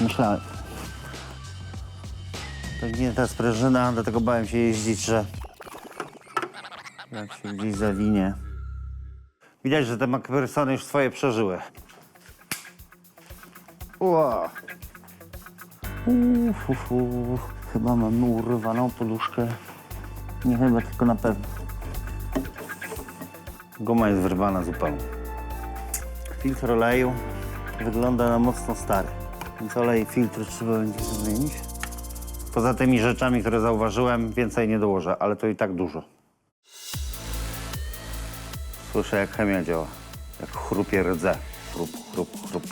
Myślałem. Pewnie ta sprężyna, dlatego bałem się jeździć, że jak się gdzieś zawinie. Widać, że te McPhersony już swoje przeżyły. Ua. Uf, uf. Chyba mam urwaną poduszkę. Nie chyba, tylko na pewno. Guma jest wyrwana zupełnie. Filtr oleju wygląda na mocno stary, więc olej filtr trzeba będzie zmienić. Poza tymi rzeczami, które zauważyłem, więcej nie dołożę, ale to i tak dużo. Słyszę, jak chemia działa. Jak chrupie rdze. Chrup, chrup, chrup.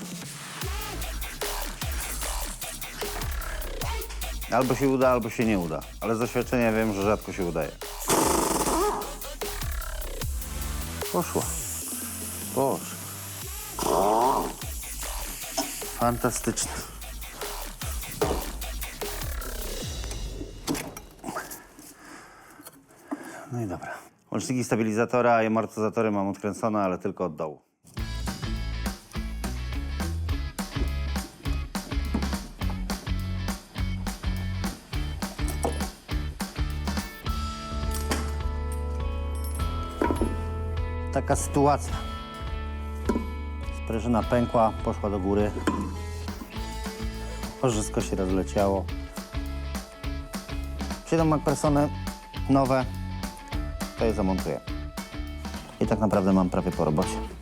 Albo się uda, albo się nie uda. Ale z doświadczenia wiem, że rzadko się udaje. Poszła. Poszła. Fantastyczne. No i dobra. Łączniki stabilizatora i amortyzatory mam odkręcone, ale tylko od dołu. Taka sytuacja. Sprężyna pękła, poszła do góry. Wszystko się rozleciało. Przyjdą MacPersony nowe, to je zamontuję. I tak naprawdę mam prawie po robocie.